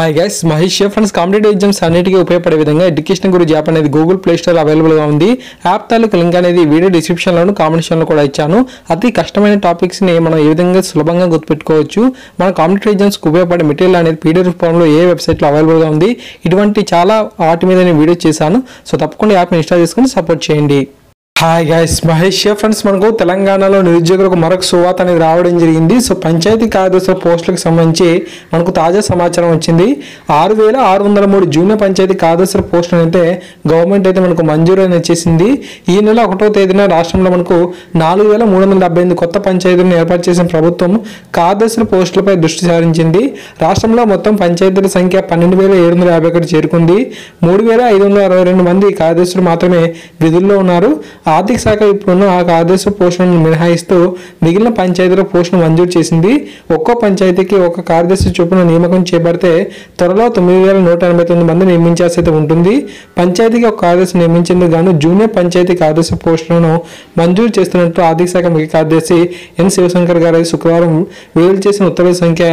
Hi guys Mahesh friends competitive exams అన్నిటికీ ఉపయోగపడే విధంగా ఎడ్యుకేషన్ గురించి యాప్ అనేది గూగుల్ ప్లే స్టోర్ అవైలబుల్గా ఉంది. యాప్ తాలూకు లింక్ అనేది వీడియో డిస్క్రిప్షన్లోను కాంబినేషన్లో కూడా ఇచ్చాను. అతి కష్టమైన టాపిక్స్ని మనం ఏ విధంగా సులభంగా గుర్తుపెట్టుకోవచ్చు? మన కాంపిటేటివ్ ఎగ్జామ్స్కి ఉపయోగపడే మెటీరియల్ అనేది పీడిఎఫ్ ఫామ్లో ఏ వెబ్సైట్లో అవైలబుల్గా ఉంది? ఇటువంటి చాలా వాటి మీద నేను వీడియో చేశాను. సో తప్పకుండా యాప్ని ఇన్స్టాల్ చేసుకుని సపోర్ట్ చేయండి. హాయ్ గైస్ మహేష్ ఫ్రెండ్స్ మనకు తెలంగాణలో నిరుద్యోగులకు మరొక సువాత అనేది రావడం జరిగింది. సో పంచాయతీ కార్యదర్శుల పోస్టులకు సంబంధించి మనకు తాజా సమాచారం వచ్చింది. ఆరు వేల ఆరు వందల మూడు జూనియర్ పంచాయతీ కార్యదర్శుల పోస్టులు అయితే గవర్నమెంట్ అయితే మనకు మంజూరు అనేది చేసింది. ఈ నెల ఒకటో తేదీన రాష్ట్రంలో మనకు నాలుగు వేల మూడు వందల డెబ్బై ఎనిమిది కొత్త పంచాయతీలను ఏర్పాటు చేసిన ప్రభుత్వం కార్యదర్శుల పోస్టులపై దృష్టి సారించింది. రాష్ట్రంలో మొత్తం పంచాయతీల సంఖ్య పన్నెండు వేల ఏడు వందల యాభై ఒకటి చేరుకుంది. మూడు వేల ఐదు వందల అరవై రెండు మంది కార్యదర్శులు మాత్రమే విధుల్లో ఉన్నారు. ఆర్థిక శాఖ ఇప్పుడున్న ఆ కార్యదర్శి పోషణను మినహాయిస్తూ మిగిలిన పంచాయతీల పోషణ మంజూరు చేసింది. ఒక్కో పంచాయతీకి ఒక కార్యదర్శి చొప్పున నియామకం చేపడితే త్వరలో తొమ్మిది వేల నూట ఎనభై తొమ్మిది మంది నియమించాల్సి అయితే ఉంటుంది. పంచాయతీకి ఒక కార్యదర్శి నియమించేందుకు గాను జూనియర్ పంచాయతీ కార్యదర్శి పోస్టులను మంజూరు చేస్తున్నట్టు ఆర్థిక శాఖ ముఖ్య కార్యదర్శి ఎన్ శివశంకర్ గారు శుక్రవారం విడుదల చేసిన ఉత్తర్వుల సంఖ్య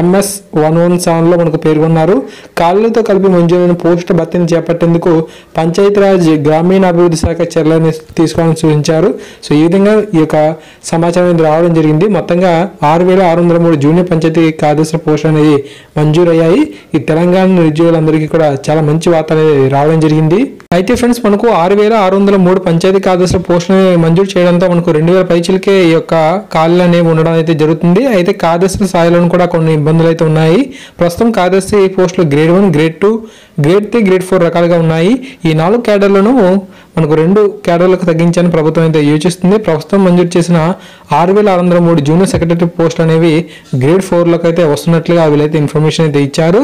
ఎంఎస్ వన్ వన్ సెవెన్లో మనకు పేర్కొన్నారు. కాళ్ళతో కలిపి మంజూరైన పోస్టు భర్తీని చేపట్టేందుకు పంచాయతీరాజ్ గ్రామీణాభివృద్ధి శాఖ చర్యలను తీసుకోవాలని సూచించారు. సో ఈ విధంగా ఈ యొక్క సమాచారం రావడం జరిగింది. మొత్తంగా ఆరు వేల ఆరు వందల మూడు జూనియర్ పంచాయతీ కార్యదర్శి పోస్టులు అనేది మంజూరయ్యాయి. ఈ తెలంగాణ నిరుద్యోగులందరికీ కూడా చాలా మంచి వార్త అనేది రావడం జరిగింది. అయితే ఫ్రెండ్స్ మనకు ఆరు వేల ఆరు వందల మూడు పంచాయతీ కార్యదర్శుల పోస్టులను మంజూరు చేయడంతో మనకు రెండు వేల పైచిలకే ఈ యొక్క ఖాళీలు అనేవి ఉండడం అయితే జరుగుతుంది. అయితే కార్యదర్శుల స్థాయిలోనూ కూడా కొన్ని ఇబ్బందులు అయితే ఉన్నాయి. ప్రస్తుతం కార్యదర్శి పోస్టులు grade one grade two grade three grade four రకాలుగా ఉన్నాయి. ఈ నాలుగు క్యాడర్లను మనకు రెండు క్యాడర్లకు తగ్గించాలని ప్రభుత్వం అయితే యోచిస్తుంది. ప్రస్తుతం మంజూరు చేసిన ఆరు వేల ఆరు వందల మూడు జూనియర్ సెక్రటరీ పోస్టులు అనేవి గ్రేడ్ ఫోర్లకు అయితే వస్తున్నట్లుగా వీళ్ళైతే ఇన్ఫర్మేషన్ అయితే ఇచ్చారు.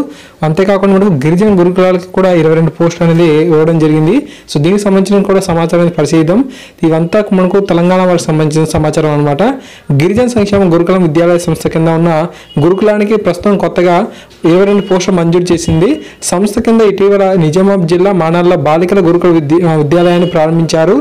అంతేకాకుండా మనకు గిరిజన గురుకులాలకు కూడా ఇరవై రెండు పోస్టులు అనేది ఇవ్వడం జరిగింది. సో దీనికి సంబంధించిన కూడా సమాచారం పరిశీలిద్దాం. ఇవంతా మనకు తెలంగాణ వారికి సంబంధించిన సమాచారం అనమాట గిరిజన సంక్షేమ గురుకులం విద్యాలయ సంస్థ కింద ఉన్న గురుకులానికి ప్రస్తుతం కొత్తగా ఇరవై రెండు పోస్టులు మంజూరు చేసింది. సంస్థ కింద ఇటీవల నిజామాబాద్ జిల్లా మానాల్లో బాలికల గురుకుల విద్య విద్యాలయాన్ని ప్రారంభించారు.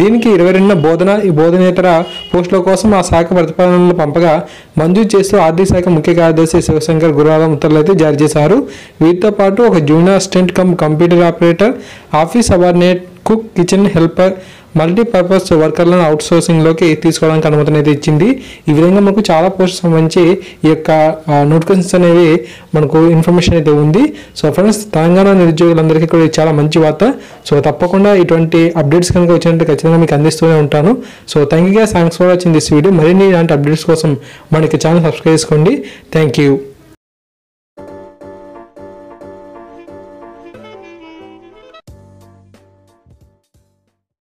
దీనికి ఇరవై రెండు బోధన ఈ బోధనేతర పోస్టుల కోసం ఆ శాఖ ప్రతిపాదనలు పంపగా మంజూరు చేస్తూ ఆర్థిక శాఖ ముఖ్య కార్యదర్శి శివశంకర్ గురువారం ఉత్తర్వులు అయితే జారీ చేశారు. వీటితో పాటు ఒక junior assistant cum computer operator office subordinate cook kitchen helper multipurpose వర్కర్లను out సోర్సింగ్లోకి తీసుకోవడానికి అనుమతి అనేది ఇచ్చింది. ఈ విధంగా మనకు చాలా పోస్ట్ సంబంధించి ఈ యొక్క నోటిఫికేషన్స్ అనేవి మనకు ఇన్ఫర్మేషన్ అయితే ఉంది. సో ఫ్రెండ్స్ తెలంగాణ నిరుద్యోగులందరికీ కూడా ఇది చాలా మంచి వార్త. సో తప్పకుండా ఇటువంటి అప్డేట్స్ కనుక వచ్చినట్టు ఖచ్చితంగా మీకు అందిస్తూనే ఉంటాను. So thank you thanks for watching this video మరిన్ని ఇలాంటి అప్డేట్స్ కోసం మనకి ఛానల్ సబ్స్క్రైబ్ చేసుకోండి. Thank you